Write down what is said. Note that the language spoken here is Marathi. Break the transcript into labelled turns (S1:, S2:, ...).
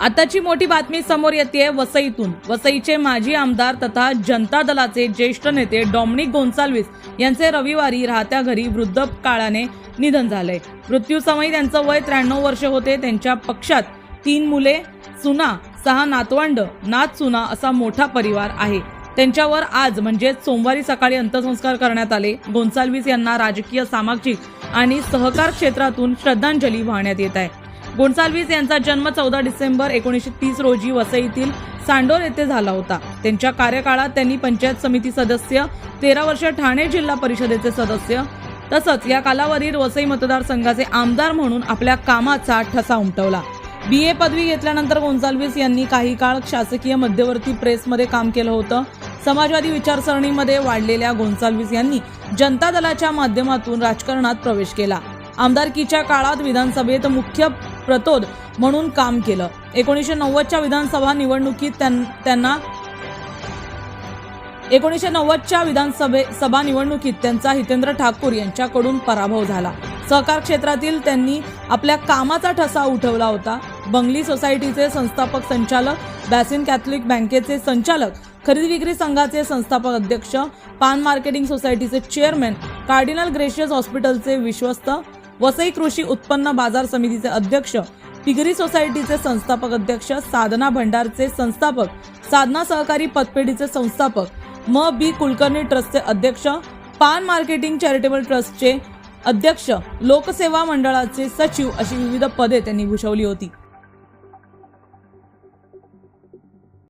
S1: आताची मोठी बातमी समोर येते वसईतून. वसईचे माजी आमदार तथा जनता दलाचे ज्येष्ठ नेते डॉमिनिक गोन्साल्विस यांचे रविवारी राहत्या घरी वृद्ध काळाने निधन झालंय. मृत्यूसमयी त्यांचं वय त्र्याण्णव वर्ष होते. त्यांच्या पक्षात तीन मुले सुना सहा नातवंड नात सुना असा मोठा परिवार आहे. त्यांच्यावर आज म्हणजे सोमवारी सकाळी अंत्यसंस्कार करण्यात आले. गोन्साल्विस यांना राजकीय सामाजिक आणि सहकार क्षेत्रातून श्रद्धांजली वाहण्यात येत आहे. गोन्साल्विस यांचा जन्म चौदा डिसेंबर एकोणीसशे तीस रोजी वसईतील सांडोर येथे झाला होता. त्यांच्या कार्यकाळात त्यांनी पंचायत समिती सदस्य तेरा वर्ष ठाणे जिल्हा परिषदेचे सदस्य तसंच या कालावधीत वसई मतदारसंघाचे आमदार म्हणून आपल्या कामाचा ठसा उमटवला. बी. ए. पदवी घेतल्यानंतर गोन्साल्विस यांनी काही काळ शासकीय मध्यवर्ती प्रेसमध्ये काम केलं होतं. समाजवादी विचारसरणीमध्ये वाढलेल्या गोन्साल्विस यांनी जनता दलाच्या माध्यमातून राजकारणात प्रवेश केला. आमदारकीच्या काळात विधानसभेत मुख्य प्रतोद म्हणून काम केलं. एकोणीसशे नव्वदच्या विधानसभा निवडणुकीत त्यांना एकोणीसशे नव्वदच्या विधानसभे सभा निवडणुकीत त्यांचा हितेंद्र ठाकूर यांच्याकडून पराभव झाला. सहकार क्षेत्रातील त्यांनी आपल्या कामाचा ठसा उठवला होता. बंगली सोसायटीचे संस्थापक संचालक बॅसिन कॅथलिक बँकेचे संचालक खरेदी विक्री संघाचे संस्थापक अध्यक्ष पान मार्केटिंग सोसायटीचे चेअरमॅन कार्डिनल ग्रेशियस हॉस्पिटलचे विश्वस्त वसई कृषी उत्पन्न बाजार समितीचे अध्यक्ष तिगरी सोसायटीचे संस्थापक अध्यक्ष साधना भंडारचे संस्थापक साधना सहकारी पतपेढीचे संस्थापक म. बी. कुलकर्णी ट्रस्टचे अध्यक्ष पान मार्केटिंग चॅरिटेबल ट्रस्टचे अध्यक्ष लोकसेवा मंडळाचे सचिव अशी विविध पदे त्यांनी भूषवली होती.